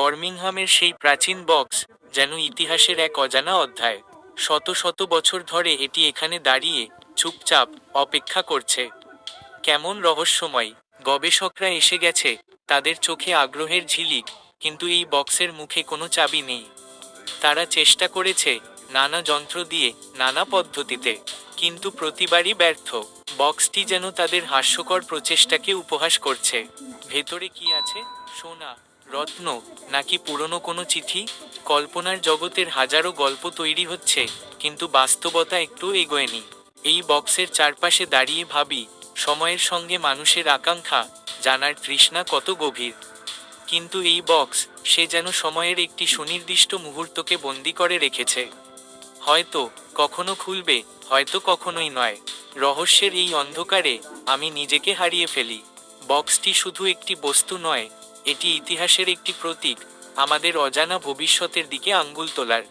বর্মিংহামের সেই প্রাচীন বক্স যেন ইতিহাসের এক অজানা অধ্যায়। শত শত বছর ধরে এটি এখানে দাঁড়িয়ে চুপচাপ অপেক্ষা করছে। কেমন রহস্যময়। গবেষকরা এসে গেছে, তাদের চোখে আগ্রহের ঝিলিক, কিন্তু এই বক্সের মুখে কোনো চাবি নেই। তারা চেষ্টা করেছে নানা যন্ত্র দিয়ে, নানা পদ্ধতিতে, কিন্তু প্রতিবারই ব্যর্থ। বক্সটি যেন তাদের হাস্যকর প্রচেষ্টাকে উপহাস করছে। ভেতরে কি আছে? সোনা রত্ন, নাকি পুরনো কোনো চিঠি? কল্পনার জগতের হাজারো গল্প তৈরি হচ্ছে, কিন্তু বাস্তবতা একটু এগোয়নি। এই বক্সের চারপাশে দাঁড়িয়ে ভাবি, সময়ের সঙ্গে মানুষের আকাঙ্ক্ষা, জানার তৃষ্ণা কত গভীর। কিন্তু এই বক্স, সে যেন সময়ের একটি সুনির্দিষ্ট মুহূর্তকে বন্দি করে রেখেছে। হয়তো, কখনো খুলবে, হয়তো কখনোই নয়। রহস্যের এই অন্ধকারে, আমি নিজেকে হারিয়ে ফেলি। বক্সটি শুধু একটি বস্তু নয় এটি ইতিহাসের একটি প্রতীক আমাদের অজানা ভবিষ্যতের দিকে আঙ্গুল তোলার।